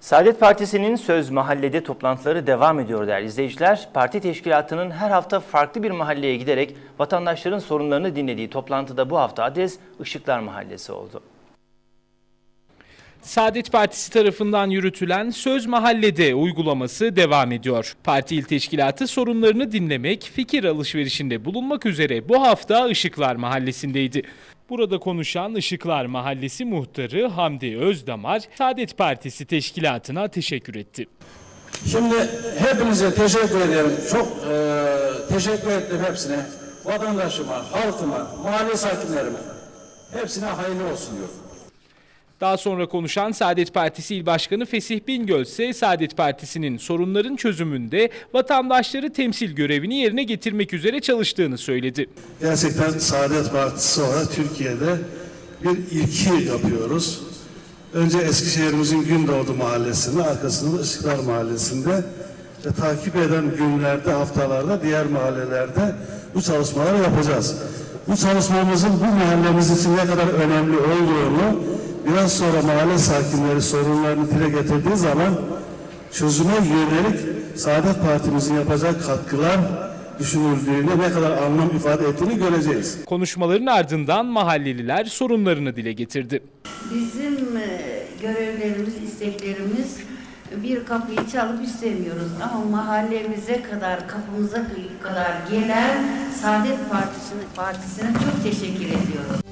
Saadet Partisi'nin Söz Mahallede toplantıları devam ediyor değerli izleyiciler. Parti teşkilatının her hafta farklı bir mahalleye giderek vatandaşların sorunlarını dinlediği toplantıda bu hafta adres Işıklar Mahallesi oldu. Saadet Partisi tarafından yürütülen Söz Mahallede uygulaması devam ediyor. Parti il teşkilatı sorunlarını dinlemek, fikir alışverişinde bulunmak üzere bu hafta Işıklar Mahallesi'ndeydi. Burada konuşan Işıklar Mahallesi muhtarı Hamdi Özdamar, Saadet Partisi teşkilatına teşekkür etti. Şimdi hepinize teşekkür ederim. Çok eee, teşekkür ettim hepsine. Vatandaşıma, halkıma, mahalle sakinlerime. Hepsine hayırlı olsun diyorum. Daha sonra konuşan Saadet Partisi İl Başkanı Fesih Bingöl ise Saadet Partisi'nin sorunların çözümünde vatandaşları temsil görevini yerine getirmek üzere çalıştığını söyledi. Gerçekten Saadet Partisi olarak Türkiye'de bir ilki yapıyoruz. Önce Eskişehir'imizin Gündoğdu Mahallesi'nde, arkasında da Işıklar Mahallesi'nde ve takip eden günlerde, haftalarda diğer mahallelerde bu çalışmaları yapacağız. Bu çalışmamızın bu mahallemiz için ne kadar önemli olduğunu biraz sonra mahalle sakinleri sorunlarını dile getirdiği zaman çözüme yönelik Saadet Partimizin yapacak katkılar düşünüldüğünde ne kadar anlam ifade ettiğini göreceğiz. Konuşmaların ardından mahalleliler sorunlarını dile getirdi. Bizim e, görevlerimiz, isteklerimiz bir kapıyı çalıp istemiyoruz ama mahallemize kadar, kapımıza kadar gelen Saadet Partisi'ne, Partisi'ne çok teşekkür ediyoruz.